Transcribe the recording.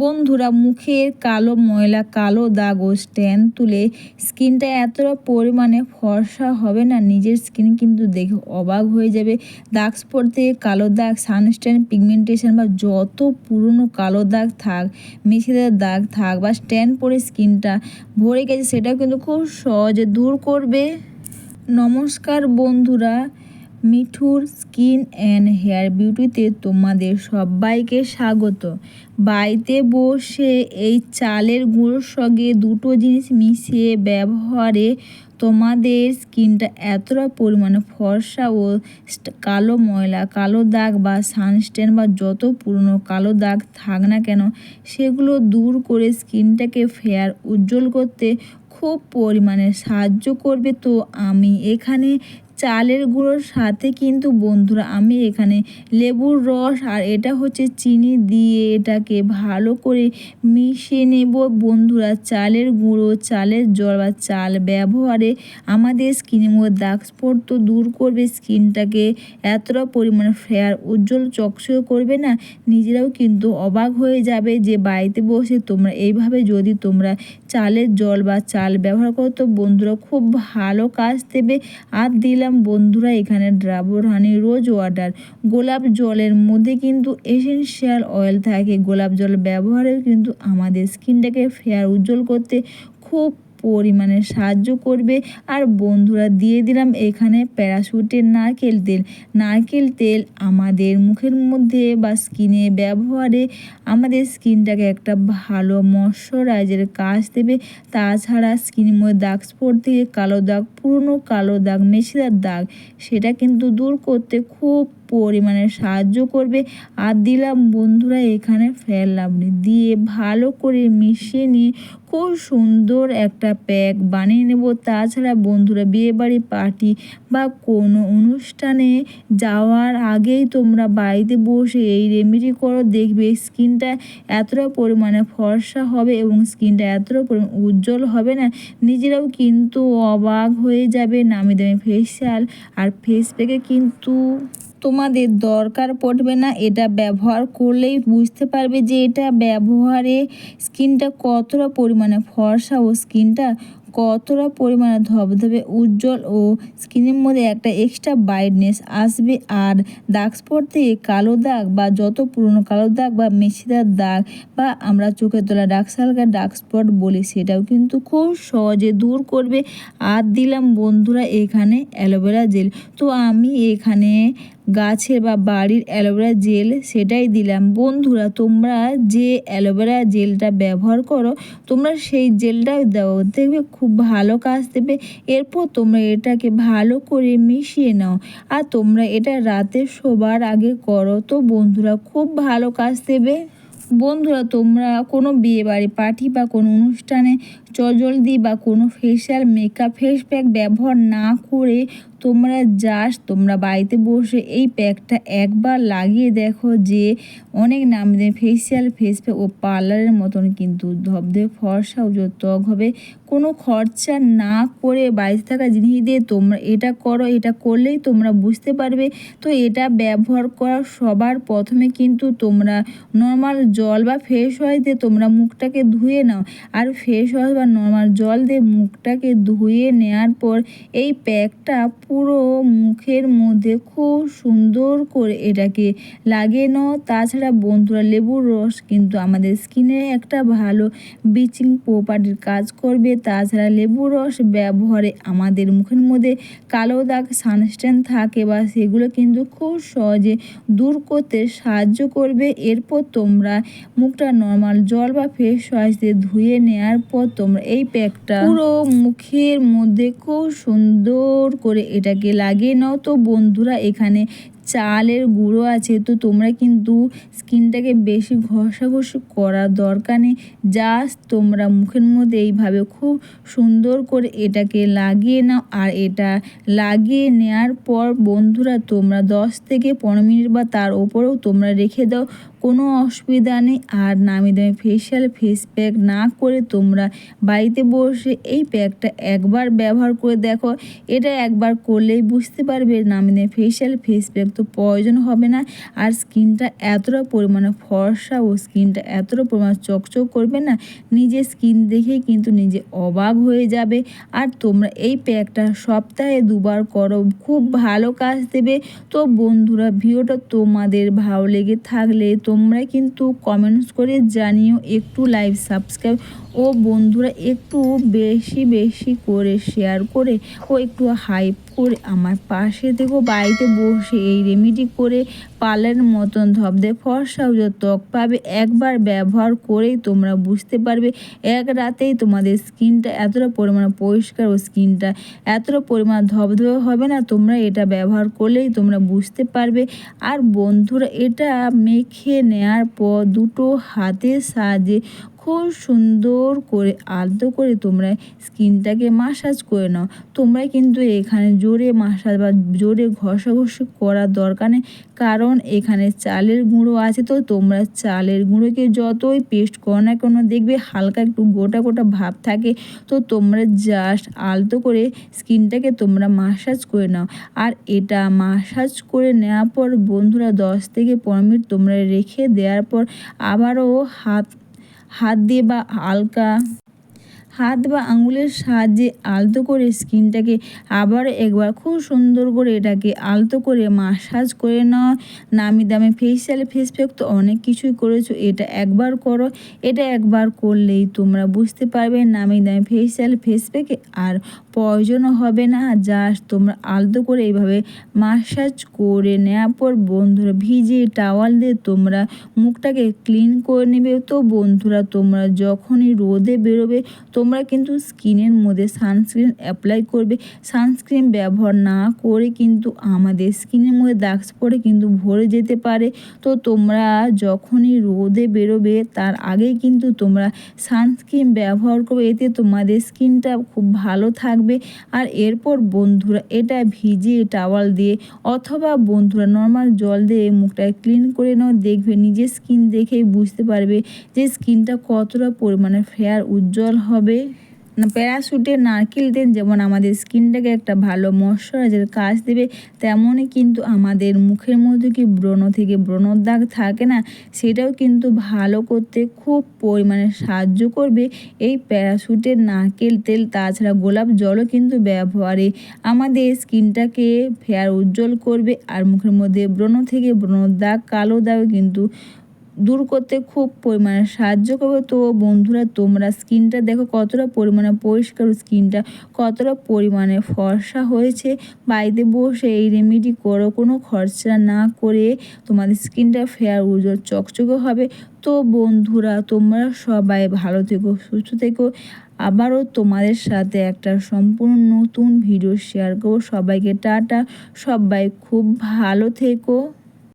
বন্ধুরা মুখের কালো ময়লা, কালো দাগ ও স্ট্যান তুলে স্কিনটা এতটা পরিমাণে ফর্সা হবে না, নিজের স্কিন কিন্তু দেখে অবাক হয়ে যাবে। দাগ স্পট কালো দাগ সানস্ট্যান পিগমেন্টেশন বা যত পুরনো কালো দাগ থাক মেশিদের দাগ থাক বা স্ট্যান্ড পরে স্কিনটা ভরে গেছে, সেটাও কিন্তু খুব সহজে দূর করবে। নমস্কার বন্ধুরা মিঠুর স্কিন অ্যান্ড হেয়ার বিউটিতে তোমাদের সবাইকে স্বাগত। বাড়িতে বসে এই চালের গুঁড়োর সঙ্গে দুটো জিনিস মিশিয়ে ব্যবহারে তোমাদের স্কিনটা এতটা পরিমাণে ফর্সা ও কালো ময়লা, কালো দাগ বা সানস্টেন বা যত পুরনো কালো দাগ থাক না কেন, সেগুলো দূর করে স্কিনটাকে ফেয়ার উজ্জ্বল করতে খুব পরিমাণে সাহায্য করবে। তো আমি এখানে চালের গুঁড়োর সাথে কিন্তু বন্ধুরা আমি এখানে লেবুর রস আর এটা হচ্ছে চিনি দিয়ে এটাকে ভালো করে মিশিয়ে নেব। বন্ধুরা চালের গুঁড়ো, চালের জল বা চাল ব্যবহারে আমাদের স্কিনের মধ্যে দাগ স্পট তো দূর করবে। স্কিনটাকে এতটা পরিমাণে ফেয়ার উজ্জ্বল, চকচকে করবে না। নিজেরাও কিন্তু অবাক হয়ে যাবে যে বাড়িতে বসে তোমরা এইভাবে যদি তোমরা চালের জল বা চাল ব্যবহার করো, তো বন্ধুরা খুব ভালো কাজ দেবে। আর দিলাম বন্ধুরা, এখানে ড্রাবর হানি রোজ ওয়াটার। গোলাপ জলের মধ্যে কিন্তু এসেনশিয়াল অয়েল থাকে। গোলাপ জল ব্যবহারেও কিন্তু আমাদের স্কিনটাকে ফেয়ার উজ্জ্বল করতে খুব পরিমাণে সাহায্য করবে। আর বন্ধুরা, দিয়ে দিলাম এখানে প্যারাশুটের নারকেল তেল। নারকেল তেল আমাদের মুখের মধ্যে বা স্কিনে ব্যবহারে আমাদের স্কিনটাকে একটা ভালো ময়শ্চারাইজার কাজ দেবে। তাছাড়া স্কিনের মধ্যে দাগ স্পট থেকে কালো দাগ, পুরনো কালো দাগ মেশিদার দাগ, সেটা কিন্তু দূর করতে খুব পরিমাণে সাহায্য করবে। আর দিলাম, বন্ধুরা, এখানে লাভলি দিয়ে ভালো করে মিশিয়ে নিয়ে খুব সুন্দর একটা প্যাক বানিয়ে নেব। তাছাড়া, বন্ধুরা, বিয়েবাড়ি পার্টি বা কোনো অনুষ্ঠানে যাওয়ার আগেই তোমরা বাড়িতে বসে এই রেমেডি করো। দেখবে স্কিনটা এতটা পরিমাণে ফর্সা হবে এবং স্কিনটা এতটা পরিমাণ উজ্জ্বল হবে না, নিজেরাও কিন্তু অবাক হয়ে যাবে। নামি দামি ফেসিয়াল আর ফেস প্যাকে কিন্তু তোমাদের দরকার পড়বে না। এটা ব্যবহার করলেই বুঝতে পারবে যে এটা ব্যবহারে স্কিনটা কতটা পরিমাণে ফর্সা ও স্কিনটা কতটা পরিমাণে ধবধবে উজ্জ্বল ও স্কিনের মধ্যে একটা এক্সট্রা ব্রাইটনেস আসবে। আর দাগ স্পট থেকে কালো দাগ বা যত পুরনো কালো দাগ বা মেশিদার দাগ বা আমরা চোখে তোলা ডার্ক সার্কাল ডার্ক স্পট বলি, সেটাও কিন্তু খুব সহজে দূর করবে। আর দিলাম বন্ধুরা এখানে অ্যালোভেরা জেল। তো আমি এখানে গাছের বা বাড়ির অ্যালোভেরা জেল সেটাই দিলাম। বন্ধুরা, তোমরা যে অ্যালোভেরা জেলটা ব্যবহার করো, তোমরা সেই জেলটাও দাও। দেখবে খুব ভালো কাজ দেবে। এরপর তোমরা এটাকে ভালো করে মিশিয়ে নাও। আর তোমরা এটা রাতে শোবার আগে করো। তো বন্ধুরা, খুব ভালো কাজ দেবে। বন্ধুরা, তোমরা কোনো বিয়ে বাড়ি পার্টি বা কোনো অনুষ্ঠানে চজলদি বা কোনো ফেশিয়াল মেকআপ ফেস প্যাক ব্যবহার না করে তোমরা জাস্ট তোমরা বাড়িতে বসে এই প্যাকটা একবার লাগিয়ে দেখো যে অনেক নাম দেয় ফেসিয়াল ফেস প্যাক ও পার্লারের মতন কিন্তু ধবধবে ফর্সা উজ্জ্বল ত্বক হবে। কোনো খরচা না করে বাড়িতে থাকা জিনিস দিয়ে তোমরা এটা করো, এটা করলেই তোমরা বুঝতে পারবে। তো এটা ব্যবহার করার সবার প্রথমে কিন্তু তোমরা নর্মাল জল বা ফেস ওয়াশ দিয়ে তোমরা মুখটাকে ধুয়ে নাও। আর ফেস ওয়াশ বা নর্মাল জল দিয়ে মুখটাকে ধুয়ে নেওয়ার পর এই প্যাকটা পুরো মুখের মধ্যে খুব সুন্দর করে এটাকে লাগিয়ে নাও। তাছাড়া বন্ধুরা, লেবুর রস কিন্তু আমাদের স্কিনে একটা ভালো ব্লিচিং প্রপার্টির কাজ করবে। তাছাড়া লেবুর রস ব্যবহারে আমাদের মুখের মধ্যে কালো দাগ, সানস্টেন থাকে বা সেগুলো কিন্তু খুব সহজে দূর করতে সাহায্য করবে। এরপর তোমরা মুখটা নর্মাল জল বা ফেস ওয়াশ দিয়ে ধুয়ে নেওয়ার পর তোমরা এই প্যাকটা পুরো মুখের মধ্যে খুব সুন্দর করে এটাকে লাগিয়ে নাও। তো বন্ধুরা, এখানে চালের গুঁড়ো আছে, তো তোমরা কিন্তু স্কিনটাকে বেশি ঘষাঘষি করার দরকার নেই। জাস্ট তোমরা মুখের মধ্যে এইভাবে খুব সুন্দর করে এটাকে লাগিয়ে নাও। আর এটা লাগিয়ে নেওয়ার পর বন্ধুরা, তোমরা দশ থেকে পনেরো মিনিট বা তার ওপরেও তোমরা রেখে দাও। কোনো অসুবিধা নেই। আর নামি দামি ফেশিয়াল ফেস প্যাক না করে তোমরা বাড়িতে বসে এই প্যাকটা একবার ব্যবহার করে দেখো। এটা একবার করলেই বুঝতে পারবে নামি দামি ফেশিয়াল ফেস প্যাক তো প্রয়োজন হবে না। আর স্কিনটা এতটা পরিমাণে ফর্সা ও স্কিনটা এতটা পরিমাণে চকচক করবে না, নিজের স্কিন দেখেই কিন্তু নিজে অবাক হয়ে যাবে। আর তোমরা এই প্যাকটা সপ্তাহে দুবার করো, খুব ভালো কাজ দেবে। তো বন্ধুরা, ভিডিওটা তোমাদের ভালো লেগে থাকলে তোমরা কিন্তু কমেন্টস করে জানিও, একটু লাইভ সাবস্ক্রাইব ও বন্ধুরা একটু বেশি বেশি করে শেয়ার করে ও একটু হাইপ করে আমার পাশে থেকেও বাড়িতে বসে এই রেমেডি করে পালের মতন ধবদে ফর্সা যে ত্বক পাবে, একবার ব্যবহার করেই তোমরা বুঝতে পারবে। এক রাতেই তোমাদের স্কিনটা এতটা পরিমাণে পরিষ্কার ও স্কিনটা এতটা পরিমাণ ধবধবে হবে না, তোমরা এটা ব্যবহার করলেই তোমরা বুঝতে পারবে। আর বন্ধুরা, এটা মেখে নেওয়ার পর দুটো হাতের সাহায্যে খুব সুন্দর করে আলতো করে তোমরা স্কিনটাকে মাসাজ করে নাও। তোমরা কিন্তু এখানে জোরে মাসাজ বা জোরে ঘষাঘষি করার দরকার নেই। কারণ এখানে চালের গুঁড়ো আছে তো, তোমরা চালের গুঁড়োকে যতই পেস্ট করো না কেন দেখবে হালকা একটু গোটা গোটা ভাব থাকে। তো তোমরা জাস্ট আলতো করে স্কিনটাকে তোমরা মাসাজ করে নাও। আর এটা মাসাজ করে নেওয়ার পর বন্ধুরা দশ থেকে পনেরো মিনিট তোমরা রেখে দেওয়ার পর আবারও হাত হাত দিয়ে বা হালকা হাত বা আঙুলের সাহায্যে আলতো করে স্কিনটাকে আবার একবার খুব সুন্দর করে এটাকে আলতো করে মাসাজ করে নেওয়া নামি দামি ফেসিয়াল ফেস প্যাক তো অনেক কিছুই করেছ, এটা একবার করো, এটা একবার করলেই তোমরা বুঝতে পারবে নামি দামি ফেসিয়াল ফেস প্যাকে আর প্রয়োজনও হবে না জাস্ট তোমরা আলতো করে এইভাবে মাসাজ করে নেওয়ার পর বন্ধুরা ভিজে টাওয়াল দিয়ে তোমরা মুখটাকে ক্লিন করে নেবে। তো বন্ধুরা তোমরা যখনই রোদে বেরোবে তোমরা কিন্তু স্কিনের মধ্যে সানস্ক্রিন অ্যাপ্লাই করবে। সানস্ক্রিন ব্যবহার না করে কিন্তু আমাদের স্কিনের মধ্যে দাগ পড়ে কিন্তু ভরে যেতে পারে। তো তোমরা যখনই রোদে বেরোবে, তার আগেই কিন্তু তোমরা সানস্ক্রিন ব্যবহার করবে। এতে তোমাদের স্কিনটা খুব ভালো থাকবে। আর এরপর বন্ধুরা, এটা ভিজিয়ে টাওয়াল দিয়ে অথবা বন্ধুরা, নর্মাল জল দিয়ে মুখটা ক্লিন করে নাও। দেখবে নিজের স্কিন দেখেই বুঝতে পারবে যে স্কিনটা কতটা পরিমাণে ফেয়ার, উজ্জ্বল হবে। প্যারাশুটের নারকেল তেল যেমন আমাদের স্কিনটাকে একটা ভালো ময়শ্চারাইজার কাজ দেবে, তেমনই কিন্তু আমাদের মুখের মধ্যে কি ব্রণ থেকে ব্রণর দাগ থাকে না, সেটাও কিন্তু ভালো করতে খুব পরিমাণে সাহায্য করবে। এই প্যারাশুটের নারকেল তেল, তাছাড়া গোলাপ জলও কিন্তু ব্যবহারে। আমাদের স্কিনটাকে ফেয়ার উজ্জ্বল করবে, আর মুখের মধ্যে ব্রণ থেকে ব্রণর দাগ, কালো দাগ কিন্তু দূর করতে খুব পরিমাণে সাহায্য করবে। তো বন্ধুরা, তোমরা স্কিনটা দেখো কতটা পরিমাণে পরিষ্কার স্কিনটা, কতটা পরিমাণে ফর্সা হয়েছে। বাড়িতে বসে এই রেমেডি করো, কোনো খরচা না করে তোমাদের স্কিনটা ফেয়ার উজ্জ্বল চকচকে হবে। তো বন্ধুরা, তোমরা সবাই ভালো থেকো, সুস্থ থেকো। আবারও তোমাদের সাথে একটা সম্পূর্ণ নতুন ভিডিও শেয়ার করব। সবাইকে টাটা, সবাই খুব ভালো থেকো।